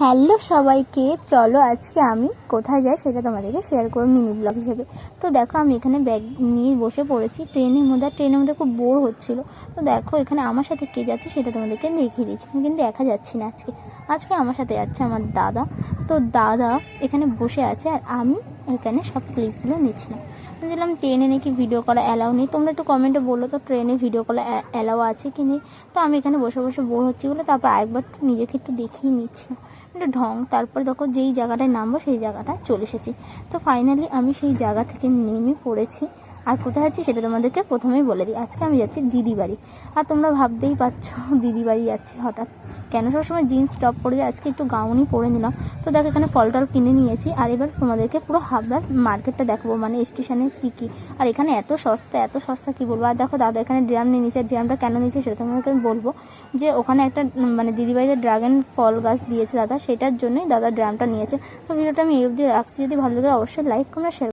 Hello সবাইকে, চলো আজকে আমি কোথায় যাই সেটা তোমাদেরকে শেয়ার করব মিনি ব্লগ হিসেবে। তো দেখো আমি এখানে ব্যাগ নিয়ে বসে পড়েছি। ট্রেনের মধ্যে ট্রেনের মধ্যে খুব বোর হচ্ছিল। তো দেখো এখানে আমার সাথে কে যাচ্ছে সেটা তোমাদেরকে দেখিয়ে দিচ্ছি। আমি কিন্তু দেখা যাচ্ছি না আজকে। আজকে আমার সাথে যাচ্ছে আমার দাদা। তো দাদা এখানে বসে আছে আর আমি এখানে সব ক্লিপগুলো নিচ্ছিলাম। বলছিলাম ট্রেনে নাকি ভিডিও করা অ্যালাউ নেই? তোমরা একটু কমেন্টে বলল তো ট্রেনে ভিডিও করা অ্যালাউ আছে কি নেই? তো আমি এখানে বসে বসে বোর হচ্ছি বলে তারপর আরেকবার নিজেকে একটু দেখিয়ে নিচ্ছিলাম একটু ঢং, তারপর দেখো যেই জায়গাটায় নামবো সেই জায়গাটায় চলে এসেছি। তো ফাইনালি আমি সেই জায়গা থেকে নেমে পড়েছি। আর কোথায় যাচ্ছি সেটা তোমাদেরকে প্রথমেই বলে দিই। আজকে আমি যাচ্ছি দিদি বাড়ি। আর তোমরা ভাবতেই পারছ, দিদি বাড়ি যাচ্ছি হঠাৎ। কেন? সবসময় জিন্স টপ পরে আজকে একটু গাউনই পরে নিলাম। তো দেখো, এখানে ফল টল কিনে নিয়েছি। আর এবার তোমাদেরকে পুরো হাবড়ার মার্কেটটা দেখাবো। মানে স্টেশনে কী কী। আর এখানে এত সস্তা এত সস্তা কী বলব? আর দেখো, দাদা এখানে ড্রাম নিয়ে নিয়েছে। ড্রামটা কেন নিয়েছে সেটা তোমাদেরকে আমি বলব যে, ওখানে একটা মানে দিদিবাড়িতে ড্রাগন ফল গাছ দিয়েছে দাদা। সেটার জন্যই দাদা ড্রামটা নিয়েছে। তো ভিডিওটা আমি এই অবধি রাখছি। যদি ভালো লাগে অবশ্যই লাইক করো শেয়ার